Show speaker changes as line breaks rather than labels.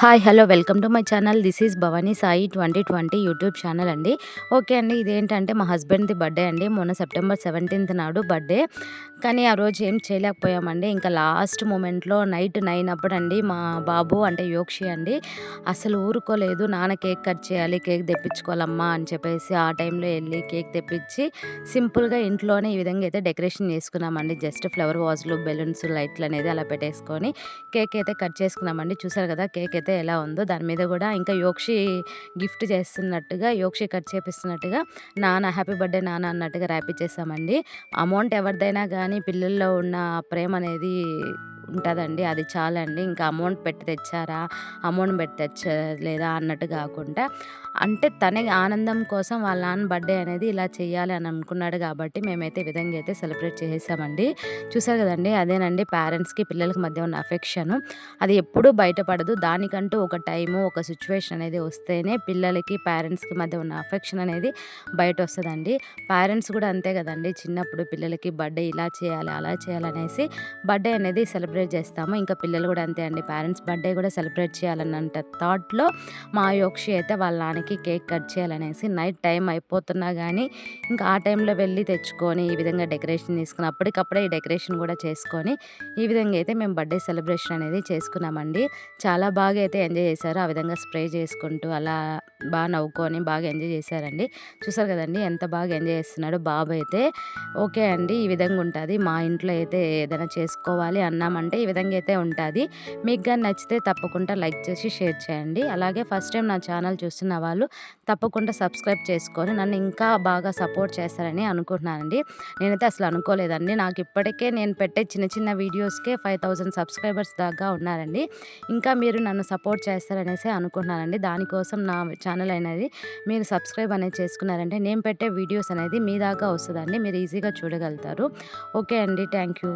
Hi hello welcome to my channel. This is Bhavani Sai twenty twenty YouTube channel అండి. Okay అండి ఇదేంటంటే మా హస్బెండ్ది birthday అండి. మొన్న సెప్టెంబర్ సెవెంటీన్త్ నాడు బర్త్డే. కానీ ఆ రోజు ఏం చేయలేకపోయామండి. ఇంకా లాస్ట్ మూమెంట్లో నైట్ నైన్ అప్పుడండి మా బాబు అంటే యోక్షి అండి అసలు ఊరుకోలేదు. నాన్న కేక్ కట్ చేయాలి కేక్ తెప్పించుకోవాలమ్మా అని చెప్పేసి ఆ టైంలో వెళ్ళి కేక్ తెప్పించి సింపుల్గా ఇంట్లోనే ఈ విధంగా అయితే డెకరేషన్ చేసుకున్నామండి. జస్ట్ ఫ్లవర్ వాజ్లు బెలూన్స్ లైట్లు అనేది అలా పెట్టేసుకొని కేక్ అయితే కట్ చేసుకున్నామండి. చూసారు కదా కేక్ అయితే ఎలా ఉందో దాని మీద కూడా ఇంకా యోక్షి గిఫ్ట్ చేస్తున్నట్టుగా యోక్షి కట్ చేపిస్తున్నట్టుగా నాన్న హ్యాపీ బర్త్డే నాన్న అన్నట్టుగా ర్యాపిచ్చేసామండి అమౌంట్ ఎవరిదైనా కానీ పిల్లల్లో ఉన్న ప్రేమ అనేది ఉంటుందండి. అది చాలండి. ఇంకా అమౌంట్ పెట్టి తెచ్చారా? అమౌంట్ పెట్టి తెచ్చ లేదా అన్నట్టు కాకుండా అంటే తన ఆనందం కోసం వాళ్ళ నాన్న బర్త్డే అనేది ఇలా చేయాలి అని అనుకున్నాడు కాబట్టి మేమైతే ఈ విధంగా అయితే సెలబ్రేట్ చేసామండి చూసారు కదండి? అదేనండి పేరెంట్స్కి పిల్లలకి మధ్య ఉన్న అఫెక్షన్. అది ఎప్పుడూ బయటపడదు. దానికంటూ ఒక టైము ఒక సిచ్యువేషన్ అనేది వస్తేనే పిల్లలకి పేరెంట్స్కి మధ్య ఉన్న అఫెక్షన్ అనేది బయట వస్తుందండి పేరెంట్స్ కూడా అంతే కదండి. చిన్నప్పుడు పిల్లలకి బర్త్డే ఇలా చేయాలి అలా చేయాలనేసి బర్త్డే అనేది సెలబ్రేట్ చేస్తాము. ఇంకా పిల్లలు కూడా అంతే అండి. పేరెంట్స్ బర్త్డే కూడా సెలబ్రేట్ చేయాలన్నంత థాట్లో మా యోక్షి అయితే వాళ్ళ నాన్నకి కేక్ కట్ చేయాలనేసి నైట్ టైం అయిపోతున్నా కానీ ఇంకా ఆ టైంలో వెళ్ళి తెచ్చుకొని ఈ విధంగా డెకరేషన్ తీసుకుని అప్పటికప్పుడే ఈ డెకరేషన్ కూడా చేసుకొని ఈ విధంగా అయితే మేము బర్త్డే సెలబ్రేషన్ అనేది చేసుకున్నామండి. చాలా బాగా అయితే ఎంజాయ్ చేశారు. ఆ విధంగా స్ప్రే చేసుకుంటూ అలా బాగా నవ్వుకొని బాగా ఎంజాయ్ చేశారండి. చూసారు కదండి ఎంత బాగా ఎంజాయ్ చేస్తున్నాడు బాబు అయితే. ఓకే అండి ఈ విధంగా ఉంటుంది. మా ఇంట్లో అయితే ఏదైనా చేసుకోవాలి అన్నామంటే ఈ విధంగా అయితే ఉంటుంది. మీకు కానీ నచ్చితే తప్పకుండా లైక్ చేసి షేర్ చేయండి. అలాగే ఫస్ట్ టైం నా ఛానల్ చూస్తున్న వాళ్ళు తప్పకుండా సబ్స్క్రైబ్ చేసుకొని నన్ను ఇంకా బాగా సపోర్ట్ చేస్తారని అనుకుంటున్నానండి. నేనైతే అసలు అనుకోలేదండి. నాకు ఇప్పటికే నేను పెట్టే చిన్న చిన్న వీడియోస్కే ఫైవ్ థౌజండ్ సబ్స్క్రైబర్స్ దాకా ఉన్నారండి. ఇంకా మీరు నన్ను సపోర్ట్ చేస్తారనేసి అనుకుంటున్నానండి. దానికోసం నా ఛానల్ అనేది మీరు సబ్స్క్రైబ్ అనేది చేసుకున్నారంటే నేను పెట్టే వీడియోస్ అనేది మీ దాకా వస్తుందండి. మీరు ఈజీగా చూడగలుగుతారు. ఓకే అండి. Thank you.